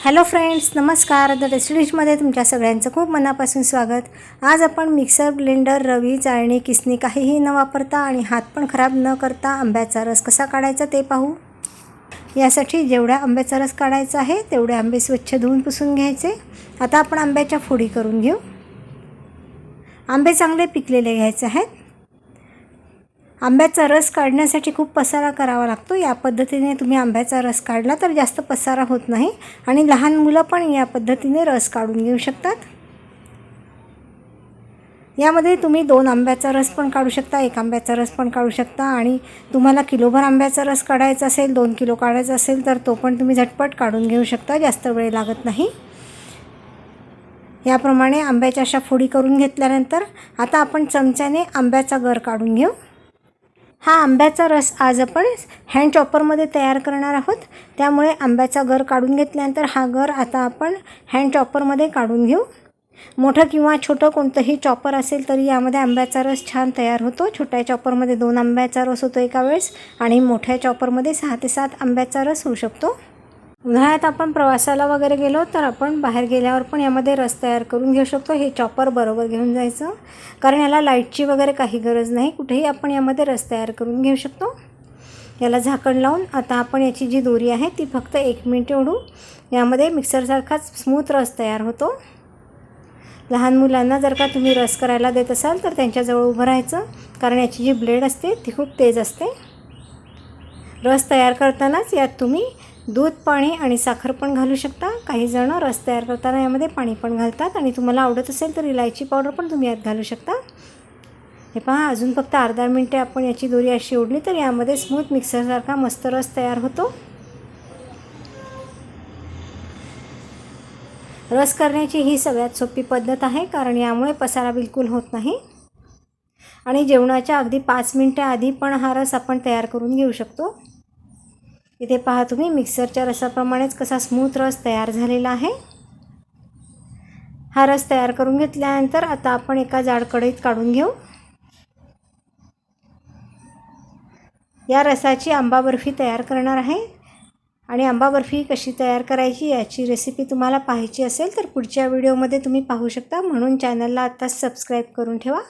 Hello friends नमस्कार. The रेसिडीजमध्ये तुमच्या सगळ्यांचं खूप मनापासून स्वागत. आज आपण मिक्सर ब्लेंडर रवी चाळणी किसणी काहीही न वापरता आणि हात पण खराब न करता आंब्याचा रस कसा काढायचा ते पाहू. यासाठी जेवढ्या आंब्याचा रस काढायचा आहे तेवढे आंबे स्वच्छ धुवून पुसून घ्यायचे. आता आपण आंब्याच्या फोडी करून घेऊ. आंबे चांगले पिकलेले घ्यायचे आहेत. आंब्याचा रस काढण्यासाठी खूप पसारा करावा लागतो. या पद्धतीने तुम्ही आंब्याचा रस काढला तर जास्त पसारा होत नाही आणि लहान मुलं पण या पद्धतीने रस काढून घेऊ शकतात. यामध्ये तुम्ही दोन आंब्याचा रस पण काढू शकता एक आंब्याचा रस पण काढू शकता आणि तुम्हाला किलोभर आंब्याचा रस काढायचा असेल दोन किलो काढायचा असेल तर तो पण तुम्ही झटपट काढून घेऊ शकता जास्त वेळ लागत नाही. याप्रमाणे आंब्याच्या अशा फोडी करून घेतल्यानंतर आता आपण चमच्याने आंब्याचा गर काढून घेऊ. हा आंब्याचा रस आज आपण हँड चॉपरमध्ये तयार करणार आहोत. त्यामुळे आंब्याचा गर काढून घेतल्यानंतर हा गर आता आपण हँड चॉपरमध्ये काढून घेऊ. मोठं किंवा छोटं कोणतंही चॉपर असेल तरी यामध्ये आंब्याचा रस छान तयार होतो. छोट्या चॉपरमध्ये दोन आंब्याचा रस होतो एका वेळेस आणि मोठ्या चॉपरमध्ये सहा ते सात आंब्याचा रस होऊ शकतो. उन्हाळ्यात आपण प्रवासाला वगैरे गेलो तर आपण बाहेर गेल्यावर पण यामध्ये रस तयार करून घेऊ शकतो. हे चॉपर बरोबर घेऊन जायचं. कारण याला लाईटची वगैरे काही गरज नाही. कुठेही आपण यामध्ये रस तयार करून घेऊ शकतो. याला झाकण लावून आता आपण याची जी दोरी आहे ती फक्त एक मिनिट ओढू. यामध्ये मिक्सरसारखाच स्मूथ रस तयार होतो. लहान मुलांना जर का तुम्ही रस करायला देत असाल तर त्यांच्याजवळ उभं राहायचं. कारण याची जी ब्लेड असते ती खूप तेज असते. रस तयार करतानाच यात तुम्ही दूध पाणी आणि साखर पण घालू शकता. काही जणं रस तयार करताना यामध्ये पाणी पण घालतात आणि तुम्हाला आवडत असेल तर इलायची पावडर पण तुम्ही यात घालू शकता. हे पहा अजून फक्त अर्धा मिनटे आपण याची दोरी अशी ओढली तर यामध्ये स्मूथ मिक्सरसारखा मस्त रस तयार होतो. रस करण्याची ही सगळ्यात सोपी पद्धत आहे कारण यामुळे पसारा बिलकुल होत नाही. आणि जेवणाच्या अगदी पाच मिनटं आधी पण हा रस आपण तयार करून घेऊ शकतो. इथे पहा तुम्ही मिक्सरच्या रसाप्रमाणेच कसा स्मूथ रस तयार झालेला आहे. हा रस तयार करून घेतल्यानंतर आता आपण एका जाड कढईत काढून घेऊ. या रसाची आंबा बर्फी तयार करणार आहे. आणि आंबा बर्फी कशी तयार करायची याची रेसिपी तुम्हाला पाहायची असेल तर पुढच्या व्हिडिओमध्ये तुम्ही पाहू शकता. म्हणून चॅनलला आत्ताच सबस्क्राईब करून ठेवा.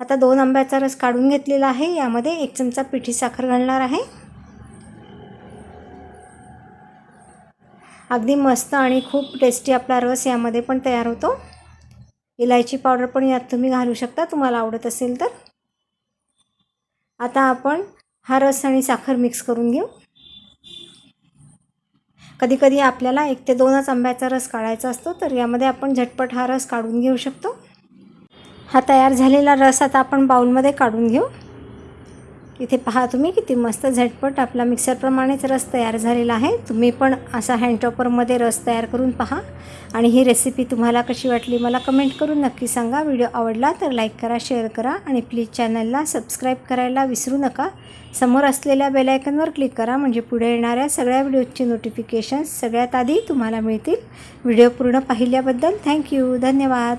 आता दोन आंब्याचा रस काढून घेतलेला आहे. यामध्ये एक चमचा पिठी साखर घालणार आहे. अगदी मस्त आणि खूप टेस्टी आपला रस यामध्ये पण तयार होतो. इलायची पावडर पण यात तुम्ही घालू शकता तुम्हाला आवडत असेल तर. आता आपण हा रस आणि साखर मिक्स करून घेऊ. कधीकधी आपल्याला एक ते दोनच आंब्याचा रस काढायचा असतो तर यामध्ये आपण झटपट हा रस काढून घेऊ शकतो. हा तयार झालेला रस आता आपण बाऊलमध्ये काढून घेऊ. इथे पहा तुम्ही किती मस्त झटपट आपला मिक्सरप्रमाणेच रस तयार झालेला आहे. तुम्ही पण असा हँडटॉपरमध्ये रस तयार करून पहा. आणि ही रेसिपी तुम्हाला कशी वाटली मला कमेंट करून नक्की सांगा. व्हिडिओ आवडला तर लाईक करा शेअर करा आणि प्लीज चॅनलला सबस्क्राईब करायला विसरू नका. समोर असलेल्या बेलायकनवर क्लिक करा म्हणजे पुढे येणाऱ्या सगळ्या व्हिडिओजची नोटिफिकेशन्स सगळ्यात आधी तुम्हाला मिळतील. व्हिडिओ पूर्ण पाहिल्याबद्दल थँक्यू धन्यवाद.